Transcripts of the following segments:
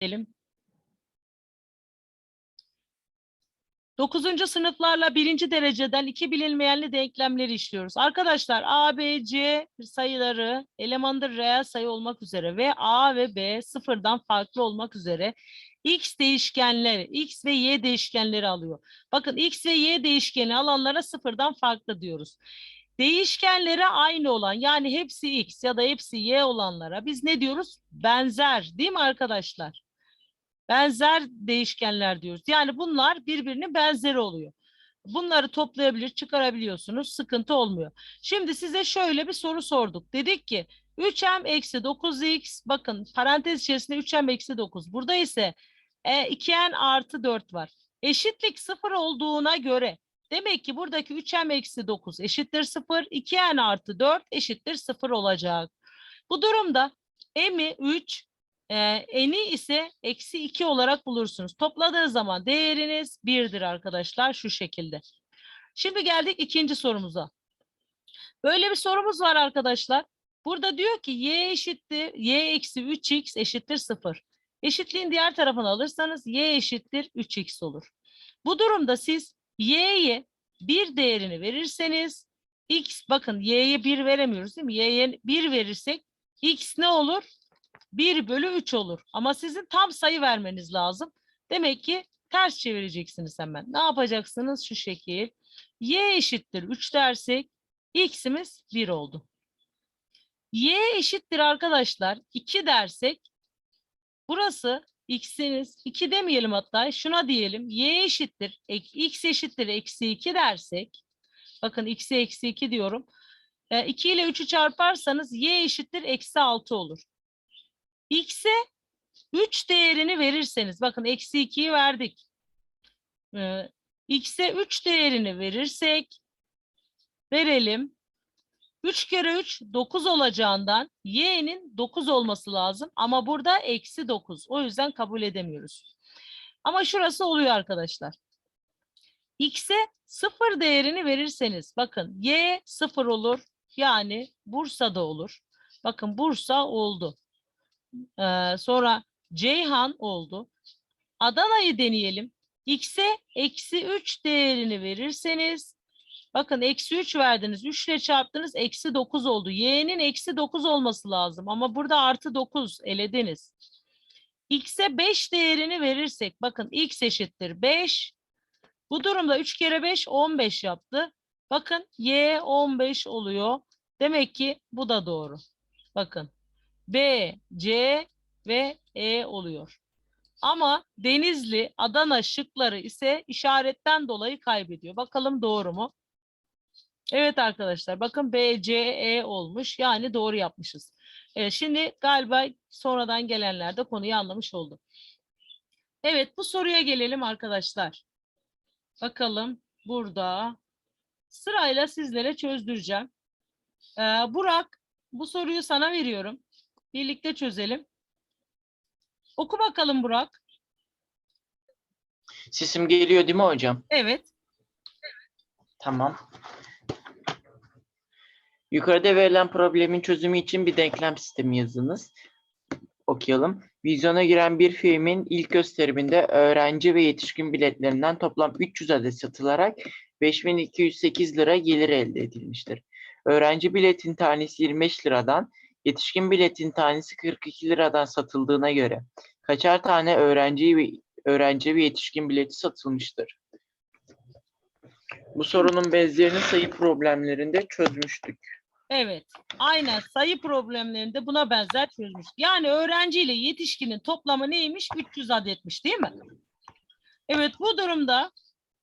edelim. Dokuzuncu sınıflarla birinci dereceden iki bilinmeyenli denklemleri işliyoruz. Arkadaşlar A, B, C sayıları elemandır reel sayı olmak üzere ve A ve B sıfırdan farklı olmak üzere X değişkenleri, X ve Y değişkenleri alıyor. Bakın X ve Y değişkeni alanlara sıfırdan farklı diyoruz. Değişkenleri aynı olan yani hepsi X ya da hepsi Y olanlara biz ne diyoruz? Benzer değil mi arkadaşlar? Benzer değişkenler diyoruz. Yani bunlar birbirinin benzeri oluyor. Bunları toplayabilir, çıkarabiliyorsunuz. Sıkıntı olmuyor. Şimdi size şöyle bir soru sorduk. Dedik ki 3m eksi 9x bakın parantez içerisinde 3m eksi 9. Burada ise e, 2n artı 4 var. Eşitlik 0 olduğuna göre demek ki buradaki 3m eksi 9 eşittir 0. 2n artı 4 eşittir 0 olacak. Bu durumda m'i 3 e, eni ise eksi 2 olarak bulursunuz. Topladığınız zaman değeriniz 1'dir arkadaşlar şu şekilde. Şimdi geldik ikinci sorumuza. Böyle bir sorumuz var arkadaşlar. Burada diyor ki y eşittir y eksi 3x eşittir 0. Eşitliğin diğer tarafını alırsanız y eşittir 3x olur. Bu durumda siz y'ye bir değerini verirseniz x bakın y'ye 1 veremiyoruz değil mi? y'ye 1 verirsek x ne olur? 1 bölü 3 olur. Ama sizin tam sayı vermeniz lazım. Demek ki ters çevireceksiniz hemen. Ne yapacaksınız? Şu şekil. Y eşittir 3 dersek x'imiz 1 oldu. Y eşittir arkadaşlar 2 dersek burası x'iniz 2 demeyelim hatta şuna diyelim y eşittir x eşittir eksi 2 dersek bakın x'e eksi 2 diyorum. 2 ile 3'ü çarparsanız y eşittir eksi 6 olur. X'e 3 değerini verirseniz bakın eksi 2'yi verdik. Ee, X'e 3 değerini verirsek verelim. 3 kere 3 9 olacağından y'nin 9 olması lazım ama burada eksi 9. O yüzden kabul edemiyoruz. Ama şurası oluyor arkadaşlar. X'e 0 değerini verirseniz bakın y 0 olur yani Bursa'da olur. Bakın Bursa oldu. Ee, sonra Ceyhan oldu. Adana'yı deneyelim. X'e eksi 3 değerini verirseniz bakın eksi 3 verdiniz. 3 ile çarptınız eksi 9 oldu. Y'nin eksi 9 olması lazım ama burada artı 9 elediniz. X'e 5 değerini verirsek bakın X eşittir 5. Bu durumda 3 kere 5 15 yaptı. Bakın Y 15 oluyor. Demek ki bu da doğru. Bakın. B, C ve E oluyor. Ama Denizli, Adana şıkları ise işaretten dolayı kaybediyor. Bakalım doğru mu? Evet arkadaşlar bakın B, C, E olmuş. Yani doğru yapmışız. Evet, şimdi galiba sonradan gelenler de konuyu anlamış oldu. Evet bu soruya gelelim arkadaşlar. Bakalım burada sırayla sizlere çözdüreceğim. Ee, Burak bu soruyu sana veriyorum. Birlikte çözelim. Oku bakalım Burak. Sesim geliyor değil mi hocam? Evet. Tamam. Yukarıda verilen problemin çözümü için bir denklem sistemi yazınız. Okuyalım. Vizyona giren bir filmin ilk gösteriminde öğrenci ve yetişkin biletlerinden toplam 300 adet satılarak 5208 lira gelir elde edilmiştir. Öğrenci biletin tanesi 25 liradan, yetişkin biletin tanesi 42 liradan satıldığına göre kaçar tane öğrenci ve öğrenci ve yetişkin bileti satılmıştır? Bu sorunun benzerini sayı problemlerinde çözmüştük. Evet. Aynen sayı problemlerinde buna benzer çözmüş. Yani öğrenci ile yetişkinin toplamı neymiş? 300 adetmiş değil mi? Evet bu durumda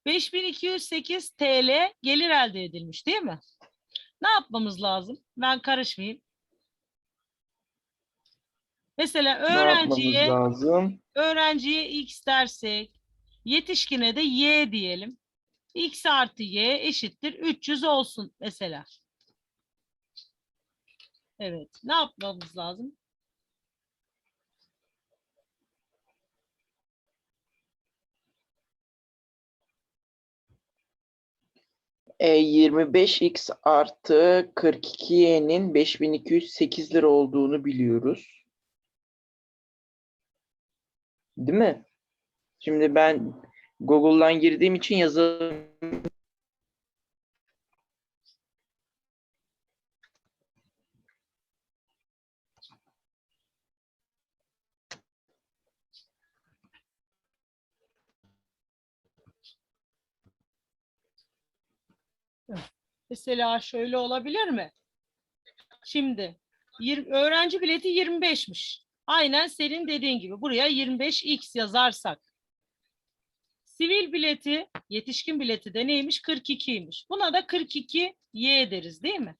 5208 TL gelir elde edilmiş değil mi? Ne yapmamız lazım? Ben karışmayayım. Mesela öğrenciye lazım? öğrenciye x dersek yetişkine de y diyelim. x artı y eşittir 300 olsun mesela. Evet. Ne yapmamız lazım? E, 25x artı 42y'nin 5208 lira olduğunu biliyoruz. Değil mi? Şimdi ben Google'dan girdiğim için yazı Mesela şöyle olabilir mi? Şimdi yir- öğrenci bileti 25'miş. Aynen senin dediğin gibi buraya 25x yazarsak. Sivil bileti, yetişkin bileti de neymiş? 42'ymiş. Buna da 42y deriz değil mi?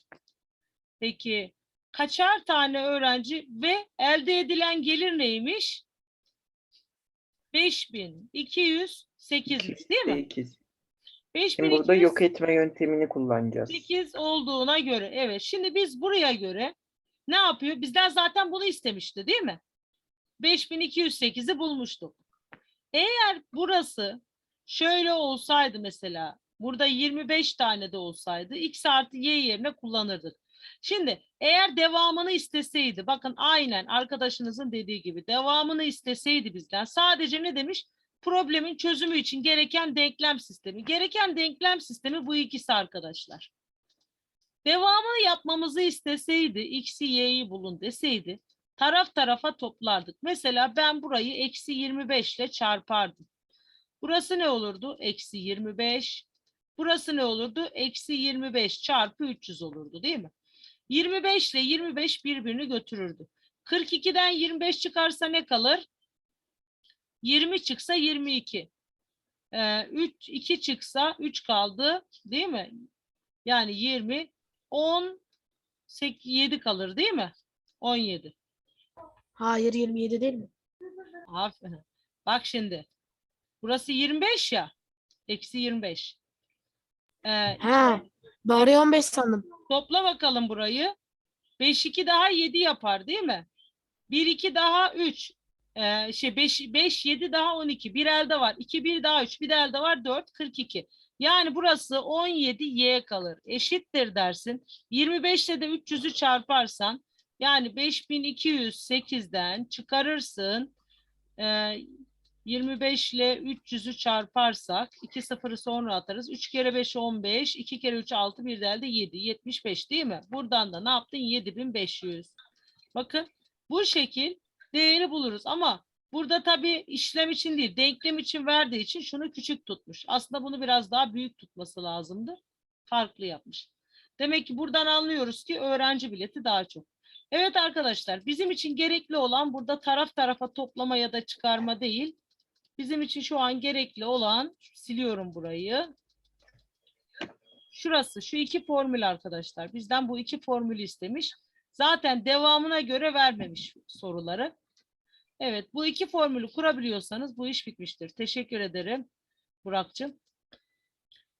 Peki kaçar tane öğrenci ve elde edilen gelir neymiş? 5208'miş değil mi? 8. 5208 Şimdi burada yok etme yöntemini kullanacağız. 8 olduğuna göre evet. Şimdi biz buraya göre ne yapıyor? Bizden zaten bunu istemişti değil mi? 5208'i bulmuştuk. Eğer burası şöyle olsaydı mesela burada 25 tane de olsaydı x artı y yerine kullanırdık. Şimdi eğer devamını isteseydi bakın aynen arkadaşınızın dediği gibi devamını isteseydi bizden sadece ne demiş? Problemin çözümü için gereken denklem sistemi. Gereken denklem sistemi bu ikisi arkadaşlar. Devamını yapmamızı isteseydi, x'i y'yi bulun deseydi, taraf tarafa toplardık. Mesela ben burayı eksi 25 ile çarpardım. Burası ne olurdu? Eksi 25. Burası ne olurdu? Eksi 25 çarpı 300 olurdu değil mi? 25 ile 25 birbirini götürürdü. 42'den 25 çıkarsa ne kalır? 20 çıksa 22. Ee, 3, 2 çıksa 3 kaldı değil mi? Yani 20, 10, 7 kalır değil mi? 17. Hayır 27 değil mi? Aferin. Bak şimdi. Burası 25 ya. Eksi 25. Ee, He. Bari 15 sandım. topla bakalım burayı. 5, 2 daha 7 yapar değil mi? 1, 2 daha 3. Ee, şey 5, 5, 7 daha 12. Bir elde var. 2, 1 daha 3. Bir de elde var 4, 42. Yani burası 17 y kalır. Eşittir dersin. 25 ile de 300'ü çarparsan yani 5208'den çıkarırsın. Ee, 25 ile 300'ü çarparsak 2 sıfırı sonra atarız. 3 kere 5 15, 2 kere 3 6, bir de elde 7, 75 değil mi? Buradan da ne yaptın? 7500. Bakın bu şekil değeri buluruz ama burada tabii işlem için değil, denklem için verdiği için şunu küçük tutmuş. Aslında bunu biraz daha büyük tutması lazımdı. Farklı yapmış. Demek ki buradan anlıyoruz ki öğrenci bileti daha çok. Evet arkadaşlar bizim için gerekli olan burada taraf tarafa toplama ya da çıkarma değil. Bizim için şu an gerekli olan siliyorum burayı. Şurası şu iki formül arkadaşlar. Bizden bu iki formülü istemiş. Zaten devamına göre vermemiş soruları. Evet bu iki formülü kurabiliyorsanız bu iş bitmiştir. Teşekkür ederim Burak'cığım.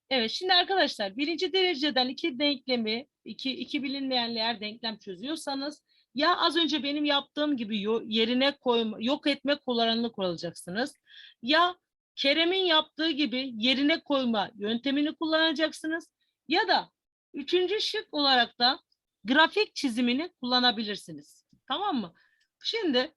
Evet şimdi arkadaşlar birinci dereceden iki denklemi iki, iki bilinmeyenli eğer denklem çözüyorsanız ya az önce benim yaptığım gibi yerine koyma, yok etme kullanımını kullanacaksınız. Ya Kerem'in yaptığı gibi yerine koyma yöntemini kullanacaksınız. Ya da üçüncü şık olarak da grafik çizimini kullanabilirsiniz. Tamam mı? Şimdi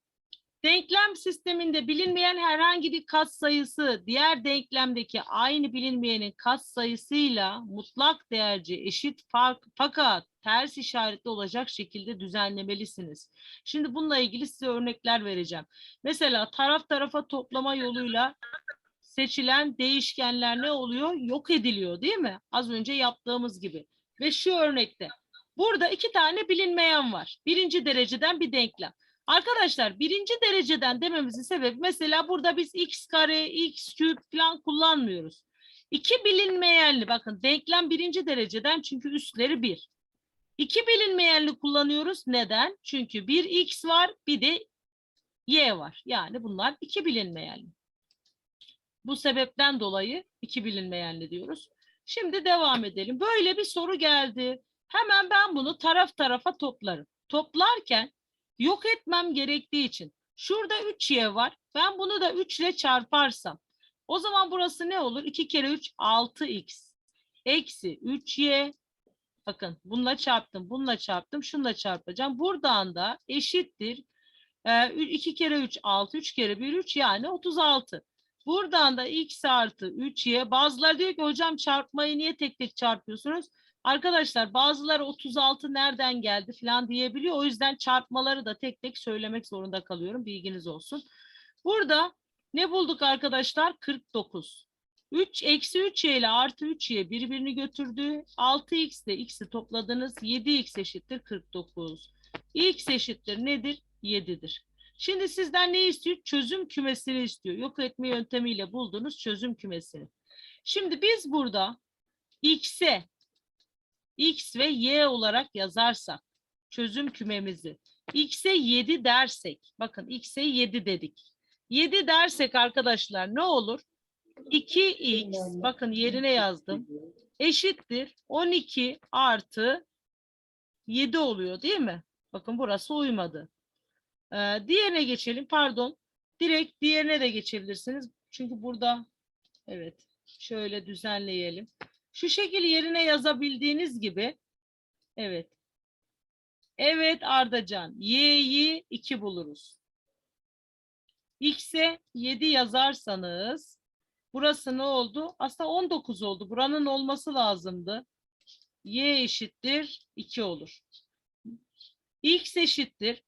denklem sisteminde bilinmeyen herhangi bir katsayısı diğer denklemdeki aynı bilinmeyenin katsayısıyla mutlak değerci eşit fark fakat ters işaretli olacak şekilde düzenlemelisiniz. Şimdi bununla ilgili size örnekler vereceğim. Mesela taraf tarafa toplama yoluyla seçilen değişkenler ne oluyor? Yok ediliyor değil mi? Az önce yaptığımız gibi. Ve şu örnekte burada iki tane bilinmeyen var. Birinci dereceden bir denklem. Arkadaşlar birinci dereceden dememizin sebebi mesela burada biz x kare, x küp falan kullanmıyoruz. İki bilinmeyenli bakın denklem birinci dereceden çünkü üstleri bir. İki bilinmeyenli kullanıyoruz. Neden? Çünkü bir x var bir de y var. Yani bunlar iki bilinmeyenli. Bu sebepten dolayı iki bilinmeyenli diyoruz. Şimdi devam edelim. Böyle bir soru geldi. Hemen ben bunu taraf tarafa toplarım. Toplarken yok etmem gerektiği için şurada 3y var. Ben bunu da 3 ile çarparsam o zaman burası ne olur? 2 kere 3 6x eksi 3y bakın bununla çarptım bununla çarptım şununla çarpacağım. Buradan da eşittir 2 kere 3 6, 3 kere 1 3 yani 36. Buradan da x artı 3y. Bazıları diyor ki hocam çarpmayı niye tek tek çarpıyorsunuz? Arkadaşlar bazıları 36 nereden geldi falan diyebiliyor. O yüzden çarpmaları da tek tek söylemek zorunda kalıyorum. Bilginiz olsun. Burada ne bulduk arkadaşlar? 49. 3 eksi 3y ile artı 3y birbirini götürdü. 6x ile x'i topladınız. 7x eşittir 49. x eşittir nedir? 7'dir. Şimdi sizden ne istiyor? Çözüm kümesini istiyor. Yok etme yöntemiyle bulduğunuz çözüm kümesini. Şimdi biz burada x'e x ve y olarak yazarsak çözüm kümemizi x'e 7 dersek bakın x'e 7 dedik. 7 dersek arkadaşlar ne olur? 2x bakın yerine yazdım eşittir 12 artı 7 oluyor değil mi? Bakın burası uymadı. Ee, diğerine geçelim pardon. Direkt diğerine de geçebilirsiniz. Çünkü burada evet şöyle düzenleyelim. Şu şekil yerine yazabildiğiniz gibi evet. Evet Ardacan y'yi 2 buluruz. X'e 7 yazarsanız burası ne oldu? Aslında 19 oldu. Buranın olması lazımdı. Y eşittir 2 olur. X eşittir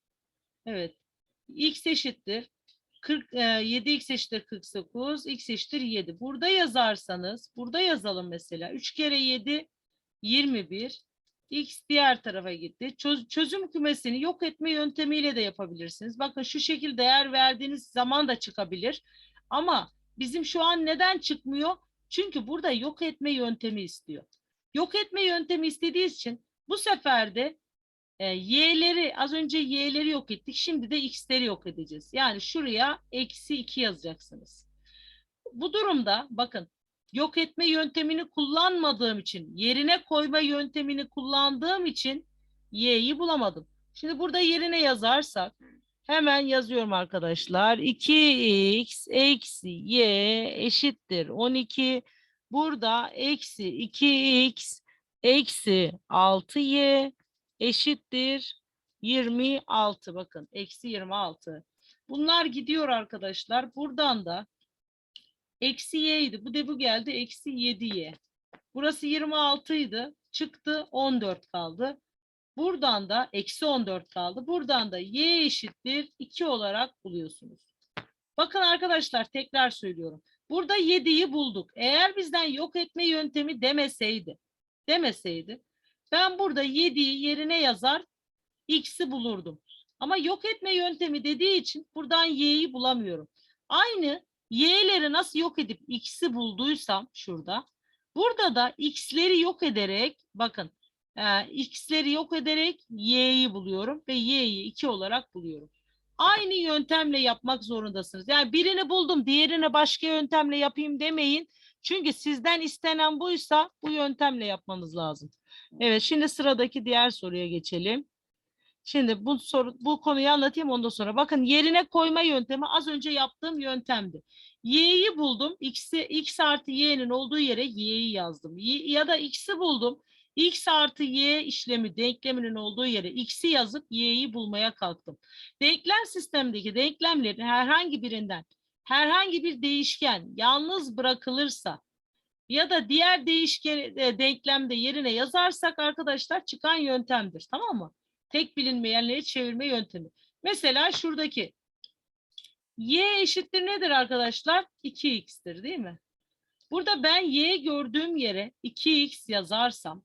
Evet. X eşittir 40 e, 7x eşittir 49, x eşittir 7. Burada yazarsanız, burada yazalım mesela. 3 kere 7 21. X diğer tarafa gitti. Çöz- çözüm kümesini yok etme yöntemiyle de yapabilirsiniz. Bakın şu şekilde değer verdiğiniz zaman da çıkabilir. Ama bizim şu an neden çıkmıyor? Çünkü burada yok etme yöntemi istiyor. Yok etme yöntemi istediği için bu sefer de e, y'leri az önce y'leri yok ettik. Şimdi de x'leri yok edeceğiz. Yani şuraya eksi 2 yazacaksınız. Bu durumda bakın yok etme yöntemini kullanmadığım için yerine koyma yöntemini kullandığım için y'yi bulamadım. Şimdi burada yerine yazarsak hemen yazıyorum arkadaşlar. 2x eksi y eşittir 12. Burada eksi 2x eksi 6y eşittir 26 bakın eksi 26. Bunlar gidiyor arkadaşlar. Buradan da eksi y'ydi. Bu da bu geldi eksi 7y. Burası 26 idi. Çıktı 14 kaldı. Buradan da eksi 14 kaldı. Buradan da y eşittir 2 olarak buluyorsunuz. Bakın arkadaşlar tekrar söylüyorum. Burada 7'yi bulduk. Eğer bizden yok etme yöntemi demeseydi, demeseydi ben burada 7'yi yerine yazar x'i bulurdum. Ama yok etme yöntemi dediği için buradan y'yi bulamıyorum. Aynı y'leri nasıl yok edip x'i bulduysam şurada. Burada da x'leri yok ederek bakın e, x'leri yok ederek y'yi buluyorum ve y'yi 2 olarak buluyorum. Aynı yöntemle yapmak zorundasınız. Yani birini buldum diğerini başka yöntemle yapayım demeyin. Çünkü sizden istenen buysa bu yöntemle yapmanız lazım. Evet, şimdi sıradaki diğer soruya geçelim. Şimdi bu soru bu konuyu anlatayım ondan sonra. Bakın yerine koyma yöntemi az önce yaptığım yöntemdi. Y'yi buldum. X'i x artı y'nin olduğu yere y'yi yazdım. Y- ya da x'i buldum. x artı y işlemi denkleminin olduğu yere x'i yazıp y'yi bulmaya kalktım. Denklem sistemindeki denklemlerin herhangi birinden herhangi bir değişken yalnız bırakılırsa ya da diğer değişken e, denklemde yerine yazarsak arkadaşlar çıkan yöntemdir. Tamam mı? Tek bilinmeyenleri çevirme yöntemi. Mesela şuradaki y eşittir nedir arkadaşlar? 2x'tir değil mi? Burada ben y gördüğüm yere 2x yazarsam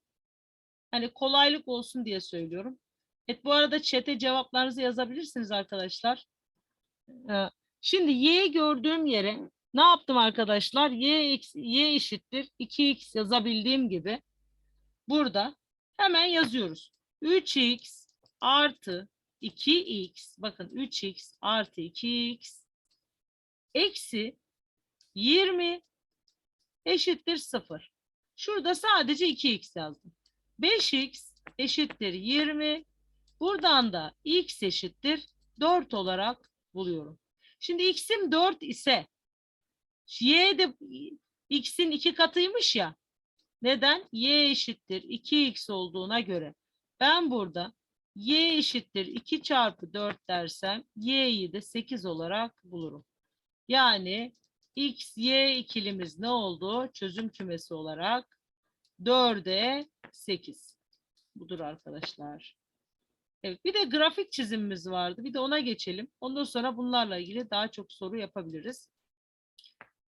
hani kolaylık olsun diye söylüyorum. Evet bu arada chat'e cevaplarınızı yazabilirsiniz arkadaşlar. Şimdi y gördüğüm yere ne yaptım arkadaşlar? Y, y eşittir 2x yazabildiğim gibi burada hemen yazıyoruz. 3x artı 2x bakın 3x artı 2x eksi 20 eşittir 0. Şurada sadece 2x yazdım. 5x eşittir 20. Buradan da x eşittir 4 olarak buluyorum. Şimdi x'im 4 ise y de x'in iki katıymış ya. Neden? y eşittir 2x olduğuna göre ben burada y eşittir 2 çarpı 4 dersem y'yi de 8 olarak bulurum. Yani x, y ikilimiz ne oldu? Çözüm kümesi olarak 4'e 8. Budur arkadaşlar. Evet, bir de grafik çizimimiz vardı. Bir de ona geçelim. Ondan sonra bunlarla ilgili daha çok soru yapabiliriz.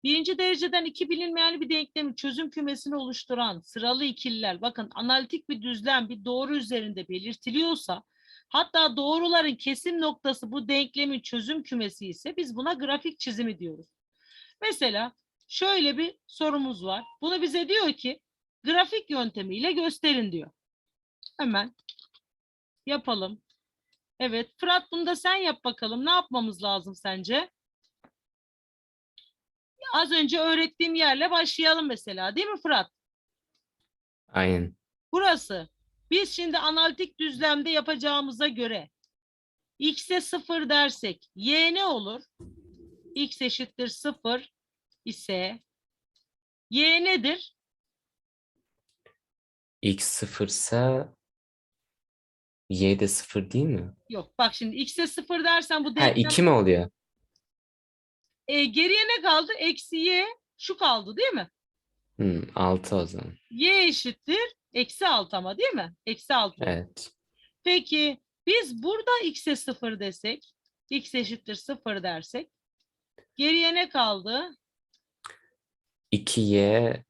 Birinci dereceden iki bilinmeyenli bir denklemin çözüm kümesini oluşturan sıralı ikililer, bakın analitik bir düzlem bir doğru üzerinde belirtiliyorsa, hatta doğruların kesim noktası bu denklemin çözüm kümesi ise biz buna grafik çizimi diyoruz. Mesela şöyle bir sorumuz var. Bunu bize diyor ki grafik yöntemiyle gösterin diyor. Hemen yapalım. Evet Fırat bunu da sen yap bakalım. Ne yapmamız lazım sence? Az önce öğrettiğim yerle başlayalım mesela değil mi Fırat? Aynen. Burası. Biz şimdi analitik düzlemde yapacağımıza göre x'e 0 dersek y ne olur? x eşittir 0 ise y nedir? X sıfırsa Y de sıfır değil mi? Yok bak şimdi x'e 0 dersen bu Ha denklem 2 mi oluyor? E, geriye ne kaldı? Eksi y şu kaldı değil mi? Hmm, 6 o zaman. y eşittir eksi 6 ama değil mi? Eksi 6. Evet. Peki biz burada x'e 0 desek, x eşittir 0 dersek geriye ne kaldı? 2Y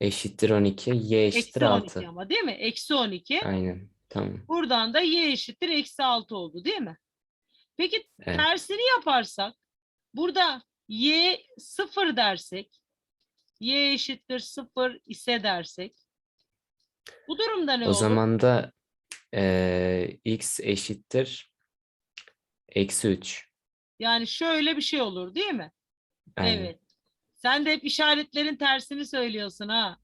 eşittir 12. Y eşittir Eksi 12 6. ama değil mi? Eksi 12. Aynen. Tamam. Buradan da y eşittir eksi 6 oldu değil mi? Peki Evet. tersini yaparsak burada y 0 dersek y eşittir 0 ise dersek bu durumda ne O olur? zaman da eee, X eşittir eksi 3. Yani şöyle bir şey olur değil mi? Aynen. Evet. Sen de hep işaretlerin tersini söylüyorsun ha.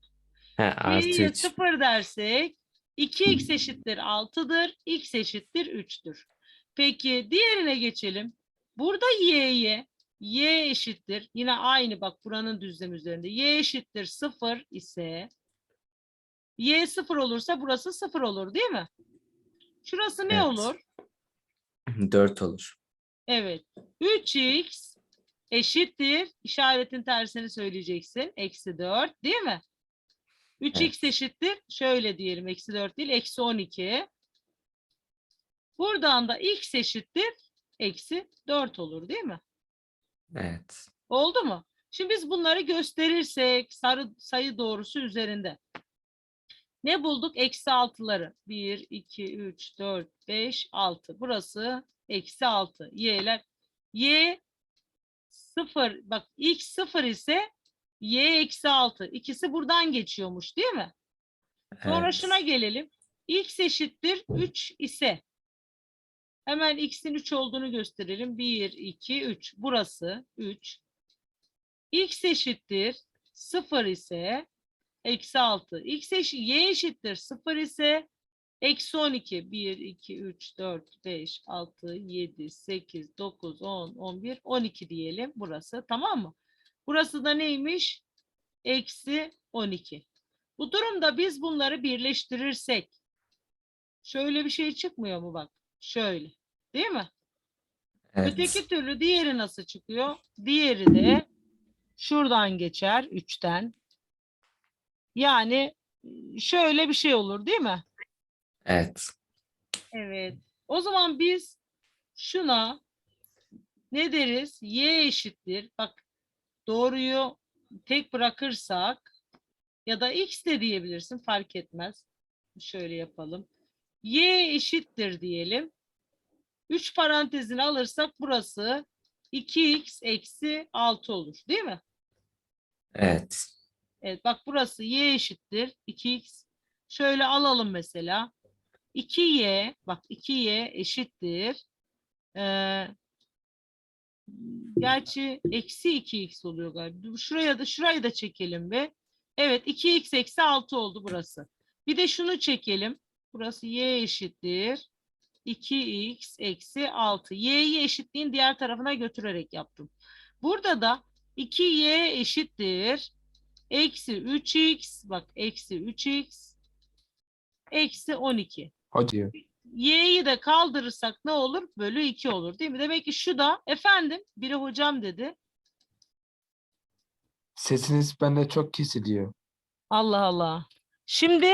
Ha, artı Y'ye 3. 0 dersek 2x eşittir 6'dır, x eşittir 3'tür. Peki diğerine geçelim. Burada y'ye y eşittir yine aynı bak buranın düzlem üzerinde y eşittir 0 ise y 0 olursa burası 0 olur değil mi? Şurası ne Evet. olur? 4 olur. Evet. 3x eşittir. işaretin tersini söyleyeceksin. Eksi 4 değil mi? 3x eşittir. Şöyle diyelim. Eksi 4 değil. Eksi 12. Buradan da x eşittir. Eksi 4 olur değil mi? Evet. Oldu mu? Şimdi biz bunları gösterirsek sarı sayı doğrusu üzerinde. Ne bulduk? Eksi 6'ları. 1, 2, 3, 4, 5, 6. Burası eksi 6. Y'ler. Y 0. Bak x 0 ise y eksi 6. İkisi buradan geçiyormuş değil mi? Sonra Evet. şuna gelelim. X eşittir 3 ise hemen x'in 3 olduğunu gösterelim. 1, 2, 3. Burası 3. X eşittir 0 ise eksi 6. X eşit, y eşittir 0 ise eksi 12. 1, 2, 3, 4, 5, 6, 7, 8, 9, 10, 11, 12 diyelim. Burası tamam mı? Burası da neymiş? Eksi 12. Bu durumda biz bunları birleştirirsek şöyle bir şey çıkmıyor mu bak? Şöyle. Değil mi? Evet. Öteki türlü diğeri nasıl çıkıyor? Diğeri de şuradan geçer 3'ten. Yani şöyle bir şey olur değil mi? Evet. Evet. O zaman biz şuna ne deriz? Y eşittir. Bak doğruyu tek bırakırsak ya da x de diyebilirsin fark etmez. Şöyle yapalım. Y eşittir diyelim. 3 parantezini alırsak burası 2x eksi 6 olur değil mi? Evet. Evet bak burası y eşittir 2x. Şöyle alalım mesela. 2y bak 2y eşittir. Ee, gerçi eksi 2x oluyor galiba. Şuraya da şurayı da çekelim bir. Evet 2x eksi 6 oldu burası. Bir de şunu çekelim. Burası y eşittir. 2x eksi 6. Y'yi eşitliğin diğer tarafına götürerek yaptım. Burada da 2y eşittir. Eksi 3x bak eksi 3x eksi 12. Hocam. Y'yi de kaldırırsak ne olur? Bölü 2 olur değil mi? Demek ki şu da efendim biri hocam dedi. Sesiniz bende çok kesiliyor. Allah Allah. Şimdi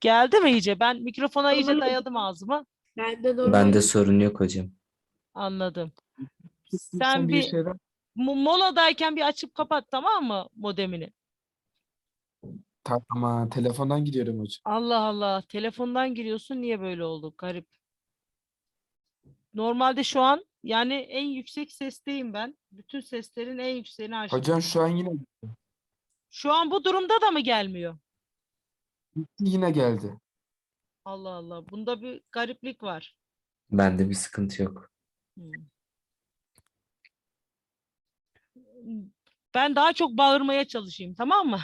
geldi mi iyice? Ben mikrofona iyice dayadım. Bende normal. Bende sorun yok hocam. Anladım. Sen, Sen bir bir şeyler mo- moladayken bir açıp kapat tamam mı modemini? Tamam, telefondan gidiyorum hocam. Allah Allah. Telefondan giriyorsun. Niye böyle oldu? Garip. Normalde şu an yani en yüksek sesteyim ben. Bütün seslerin en yükseğini açtım. Hocam şu an yine Şu an bu durumda da mı gelmiyor? yine geldi. Allah Allah. Bunda bir gariplik var. Bende bir sıkıntı yok. Hmm. Ben daha çok bağırmaya çalışayım, tamam mı?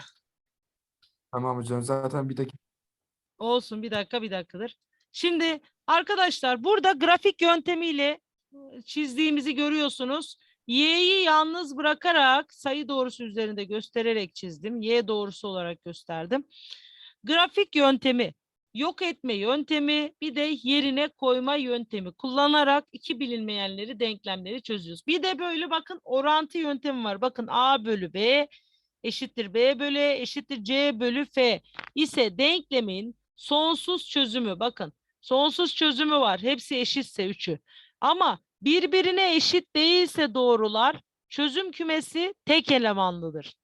Tamam hocam zaten bir dakika. Olsun bir dakika bir dakikadır. Şimdi arkadaşlar burada grafik yöntemiyle e, çizdiğimizi görüyorsunuz. Y'yi yalnız bırakarak sayı doğrusu üzerinde göstererek çizdim. Y doğrusu olarak gösterdim. Grafik yöntemi, yok etme yöntemi, bir de yerine koyma yöntemi kullanarak iki bilinmeyenleri, denklemleri çözüyoruz. Bir de böyle bakın orantı yöntemi var. Bakın A bölü B eşittir B bölü E eşittir C bölü F ise denklemin sonsuz çözümü bakın sonsuz çözümü var hepsi eşitse üçü ama birbirine eşit değilse doğrular çözüm kümesi tek elemanlıdır.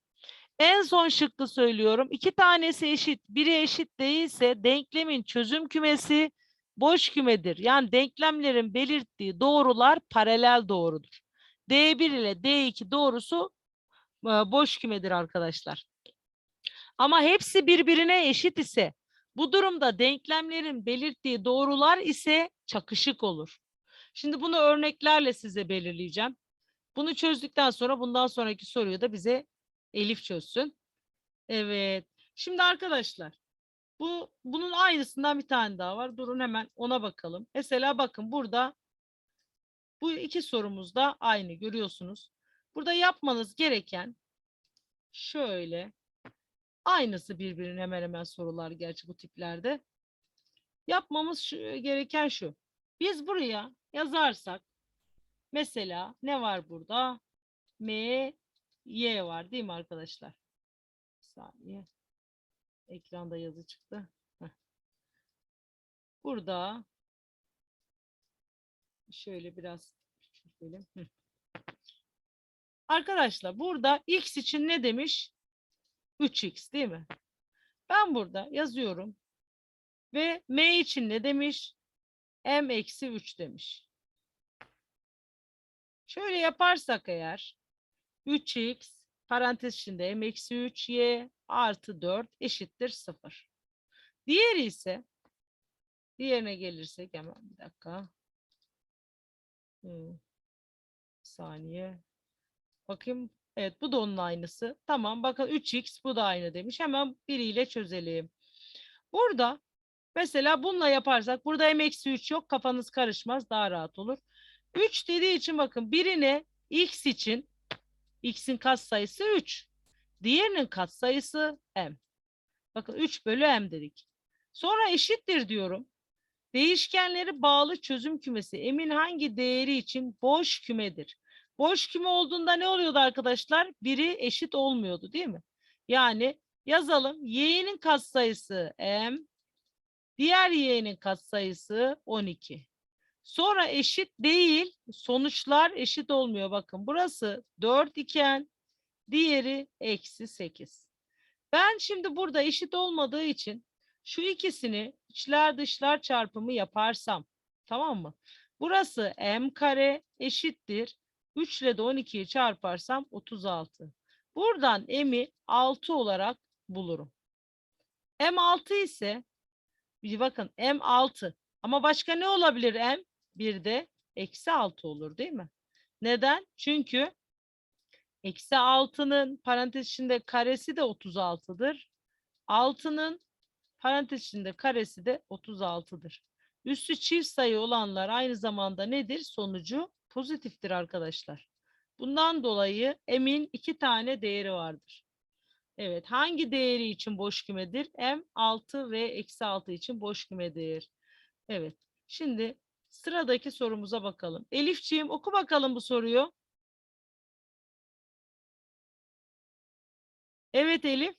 En son şıkkı söylüyorum iki tanesi eşit biri eşit değilse denklemin çözüm kümesi boş kümedir. Yani denklemlerin belirttiği doğrular paralel doğrudur. D1 ile D2 doğrusu boş kümedir arkadaşlar. Ama hepsi birbirine eşit ise bu durumda denklemlerin belirttiği doğrular ise çakışık olur. Şimdi bunu örneklerle size belirleyeceğim. Bunu çözdükten sonra bundan sonraki soruyu da bize Elif çözsün. Evet. Şimdi arkadaşlar bu bunun aynısından bir tane daha var. Durun hemen ona bakalım. Mesela bakın burada bu iki sorumuz da aynı görüyorsunuz. Burada yapmanız gereken şöyle aynısı birbirine hemen hemen sorular gerçi bu tiplerde. Yapmamız şu, gereken şu. Biz buraya yazarsak mesela ne var burada? M, Y var değil mi arkadaşlar? Bir saniye. Ekranda yazı çıktı. Burada şöyle biraz küçültelim. Arkadaşlar burada x için ne demiş? 3x değil mi? Ben burada yazıyorum. Ve m için ne demiş? m eksi 3 demiş. Şöyle yaparsak eğer 3x parantez içinde m eksi 3 y artı 4 eşittir 0. Diğeri ise diğerine gelirsek hemen bir dakika. Hmm. Saniye. Bakayım. Evet bu da onun aynısı. Tamam bakın 3x bu da aynı demiş. Hemen biriyle çözelim. Burada mesela bununla yaparsak burada m eksi 3 yok. Kafanız karışmaz. Daha rahat olur. 3 dediği için bakın birine x için x'in katsayısı 3. Diğerinin katsayısı m. Bakın 3 bölü m dedik. Sonra eşittir diyorum. Değişkenleri bağlı çözüm kümesi m'in hangi değeri için boş kümedir? Boş küme olduğunda ne oluyordu arkadaşlar? Biri eşit olmuyordu değil mi? Yani yazalım y'nin katsayısı m, diğer y'nin katsayısı 12. Sonra eşit değil, sonuçlar eşit olmuyor. Bakın burası 4 iken diğeri eksi 8. Ben şimdi burada eşit olmadığı için şu ikisini içler dışlar çarpımı yaparsam tamam mı? Burası m kare eşittir. 3 ile de 12'yi çarparsam 36. Buradan m'i 6 olarak bulurum. m6 ise bakın m6 ama başka ne olabilir m? Bir de eksi 6 olur değil mi? Neden? Çünkü eksi 6'nın parantez içinde karesi de 36'dır. 6'nın parantez içinde karesi de 36'dır. Üstü çift sayı olanlar aynı zamanda nedir? Sonucu pozitiftir arkadaşlar. Bundan dolayı m'in iki tane değeri vardır. Evet hangi değeri için boş kümedir? m 6 ve eksi 6 için boş kümedir. Evet Şimdi sıradaki sorumuza bakalım. Elifciğim oku bakalım bu soruyu. Evet Elif.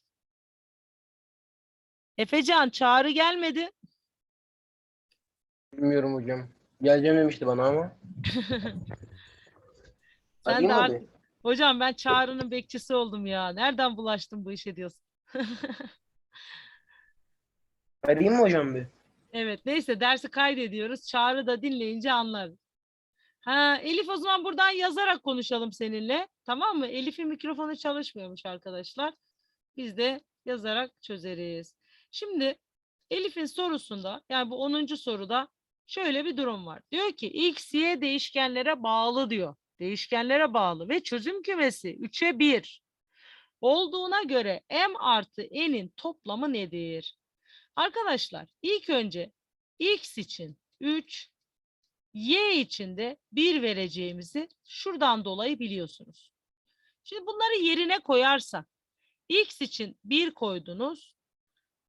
Efecan çağrı gelmedi. Bilmiyorum hocam. Geleceğim demişti bana ama. Sen Arayayım de mı ar- abi? Hocam ben çağrının bekçisi oldum ya. Nereden bulaştım bu işe diyorsun. Arayayım mı hocam bir? Evet neyse dersi kaydediyoruz. Çağrı da dinleyince anlar. Ha Elif o zaman buradan yazarak konuşalım seninle. Tamam mı? Elif'in mikrofonu çalışmıyormuş arkadaşlar. Biz de yazarak çözeriz. Şimdi Elif'in sorusunda yani bu 10. soruda şöyle bir durum var. Diyor ki x, y değişkenlere bağlı diyor. Değişkenlere bağlı ve çözüm kümesi 3'e 1 olduğuna göre m artı n'in toplamı nedir? Arkadaşlar ilk önce x için 3, y için de 1 vereceğimizi şuradan dolayı biliyorsunuz. Şimdi bunları yerine koyarsak x için 1 koydunuz,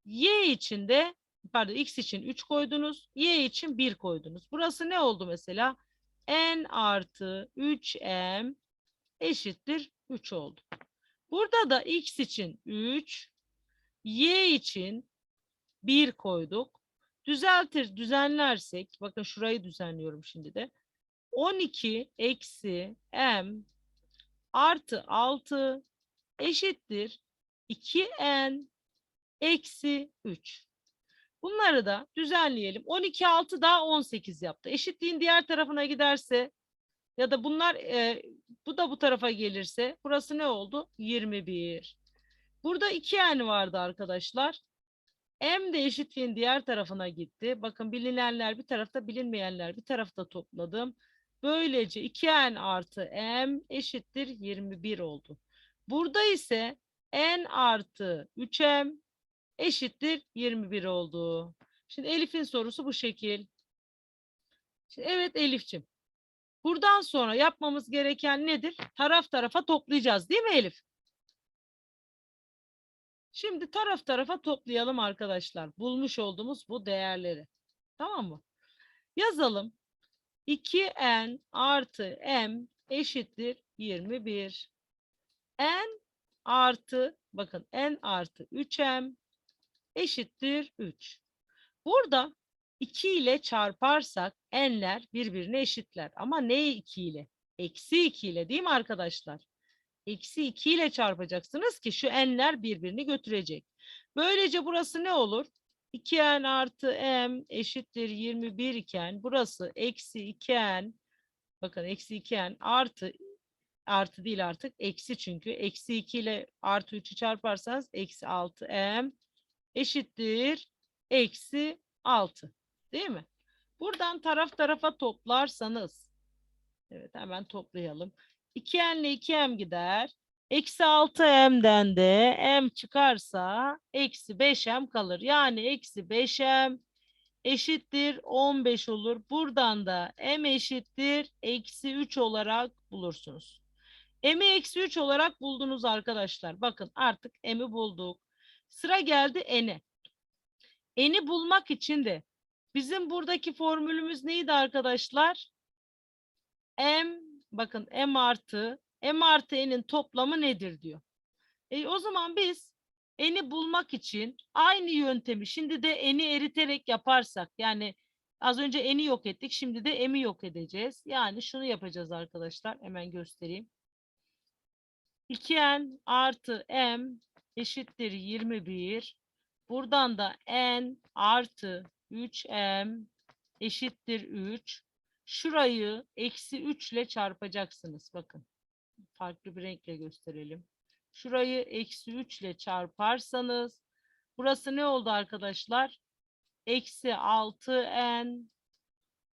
y için de pardon x için 3 koydunuz, y için 1 koydunuz. Burası ne oldu mesela? n artı 3m eşittir 3 oldu. Burada da x için 3, y için 1 koyduk. Düzeltir, düzenlersek, bakın şurayı düzenliyorum şimdi de. 12 eksi m artı 6 eşittir 2n eksi 3. Bunları da düzenleyelim. 12 6 daha 18 yaptı. Eşitliğin diğer tarafına giderse ya da bunlar e, bu da bu tarafa gelirse burası ne oldu? 21. Burada 2n vardı arkadaşlar. M de eşitliğin diğer tarafına gitti. Bakın bilinenler bir tarafta, bilinmeyenler bir tarafta topladım. Böylece 2n artı m eşittir 21 oldu. Burada ise n artı 3m eşittir 21 oldu. Şimdi Elif'in sorusu bu şekil. Şimdi evet Elif'ciğim. Buradan sonra yapmamız gereken nedir? Taraf tarafa toplayacağız değil mi Elif? Şimdi taraf tarafa toplayalım arkadaşlar. Bulmuş olduğumuz bu değerleri. Tamam mı? Yazalım. 2n artı m eşittir 21. n artı bakın n artı 3m eşittir 3. Burada 2 ile çarparsak n'ler birbirine eşitler. Ama ne 2 ile? Eksi 2 ile değil mi arkadaşlar? Eksi 2 ile çarpacaksınız ki şu n'ler birbirini götürecek. Böylece burası ne olur? 2n artı m eşittir 21 iken burası eksi 2n bakın eksi 2n artı artı değil artık eksi çünkü eksi 2 ile artı 3'ü çarparsanız eksi 6m eşittir eksi 6 değil mi? Buradan taraf tarafa toplarsanız evet hemen toplayalım. 2n ile 2m gider. Eksi 6m'den de m çıkarsa eksi 5m kalır. Yani eksi 5m eşittir 15 olur. Buradan da m eşittir eksi 3 olarak bulursunuz. m'i eksi 3 olarak buldunuz arkadaşlar. Bakın artık m'i bulduk. Sıra geldi n'e. N'i bulmak için de bizim buradaki formülümüz neydi arkadaşlar? m bakın m artı m artı n'in toplamı nedir diyor. E, o zaman biz n'i bulmak için aynı yöntemi şimdi de n'i eriterek yaparsak yani az önce n'i yok ettik şimdi de m'i yok edeceğiz. Yani şunu yapacağız arkadaşlar hemen göstereyim. 2n artı m eşittir 21. Buradan da n artı 3m eşittir 3. Şurayı eksi 3 ile çarpacaksınız. Bakın farklı bir renkle gösterelim. Şurayı eksi 3 ile çarparsanız burası ne oldu arkadaşlar? Eksi 6n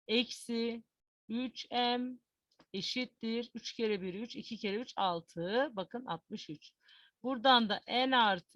eksi 3m eşittir. 3 kere 1 3, 2 kere 3 6. Bakın 63. Buradan da n artı